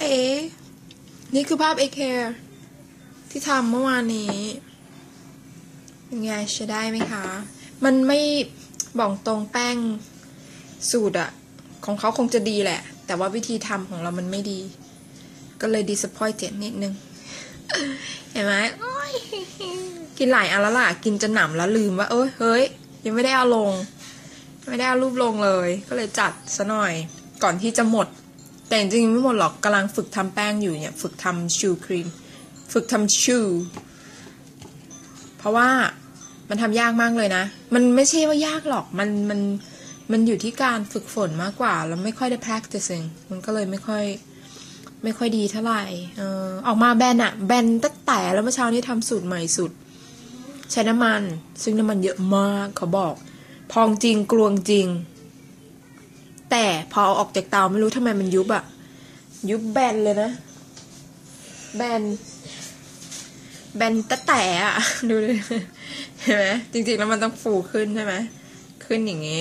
เอ๋นี่คือภาพเอเคร์ที่ทำเมื่อวานนี้เป็นไงใช้ได้ไหมคะ มันไม่บอกตรงแป้งสูตรอะของเขาคงจะดีแหละ แต่ว่าวิธีทำของเรามันไม่ดี ก็เลย disappointed นิดนึง เห็นไหมกินหลายอันแล้วล่ะ กินจนหนำแล้วลืมว่า เอ้ยเฮ้ย ยังไม่ได้เอาลง ไม่ได้เอารูปลงเลย ก็เลยจัดซะหน่อย ก่อนที่จะหมด แต่จริงๆไม่หมดหรอกกำลังฝึกทำแป้งอยู่เนี่ย ฝึกทำชูครีม ฝึกทำชู เพราะว่ามันทำยากมากเลยนะ มันไม่ใช่ว่ายากหรอก มันมันมันอยู่ที่การฝึกฝนมากกว่าแล้วไม่ค่อยได้ practicing มันก็เลยไม่ค่อย ไม่ค่อยดีเท่าไหร่เออออกมาแบนอะแบนตั้งแต่แล้วเมื่อเช้านี้ทำสูตรใหม่สุด ใช้น้ำมัน ซึ่งน้ำมันเยอะมากเขาบอก พองจริงกลวงจริง แต่พอเอาออกจากเตาไม่รู้ทำไมมันยุบอะยุบแบนเลยนะ แบน แบนตะแต่อะดูดิเห็นไหมจริงๆแล้วมันต้องฟูขึ้นใช่ไหมขึ้นอย่างนี้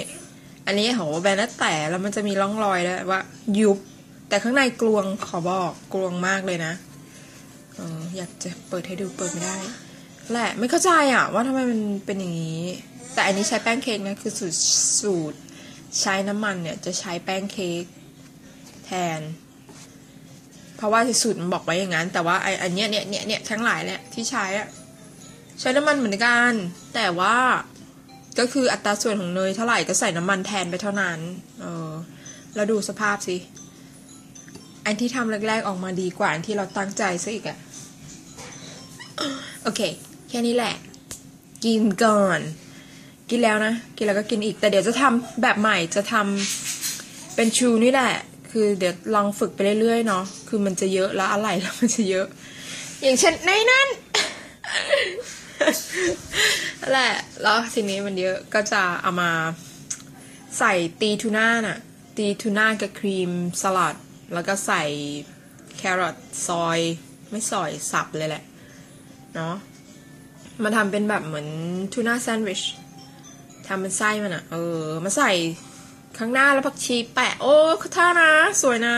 อันนี้โหแบนตะแต่แล้วมันจะมีร่องรอยด้วยว่า ยุบ แต่ข้างในกลวงขอบอกกลวงมากเลยนะอออยากจะเปิดให้ดูเปิดไม่ได้ แหละไม่เข้าใจอะว่าทำไมมันเป็นอย่างนี้ แต่อันนี้ใช้แป้งเค้กนะคือสูตรสูตร ใช้น้ำมันเนี่ยจะใช้แป้งเค้กแทน เพราะว่าสูตรมันบอกไว้อย่างนั้น แต่ว่าไออันเนี้ยเนี่ยเนี่ยเนี่ยทั้งหลายเนี่ยที่ใช้อะใช้น้ำมันเหมือนกัน แต่ว่าก็คืออัตราส่วนของเนยเท่าไหร่ก็ใส่น้ำมันแทนไปเท่านั้น เออแล้วดูสภาพสิ อันที่ทำแรก ๆ ออกมาดีกว่า อันที่เราตั้งใจซะอีกอะโอเค แค่นี้แหละ กินก่อน กินแล้วนะ กินแล้วก็กินอีก แต่เดี๋ยวจะทำแบบใหม่จะทำเป็นชูนี่แหละ คือเดี๋ยวลองฝึกไปเรื่อยๆเนาะ คือมันจะเยอะแล้วอะไรแล้วมันจะเยอะ อย่างเช่นในนั้นนั่นแหละ แล้วทีนี้มันเยอะก็จะเอามาใส่ตีทูน่าน่ะ ตีทูน่ากับครีมสลัด แล้วก็ใส่แครอทซอย ไม่ซอยสับเลยแหละ เนาะมาทำเป็นแบบเหมือนทูน่าแซนด์วิช ทำเป็นไส้มันอะเออ มาใส่ข้างหน้าแล้วผักชีแปะ โอ้เขาท่านะ สวยนะ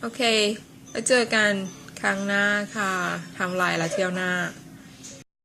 โอเค แล้วเจอกันครั้งหน้าค่ะทำลายและเที่ยวหน้า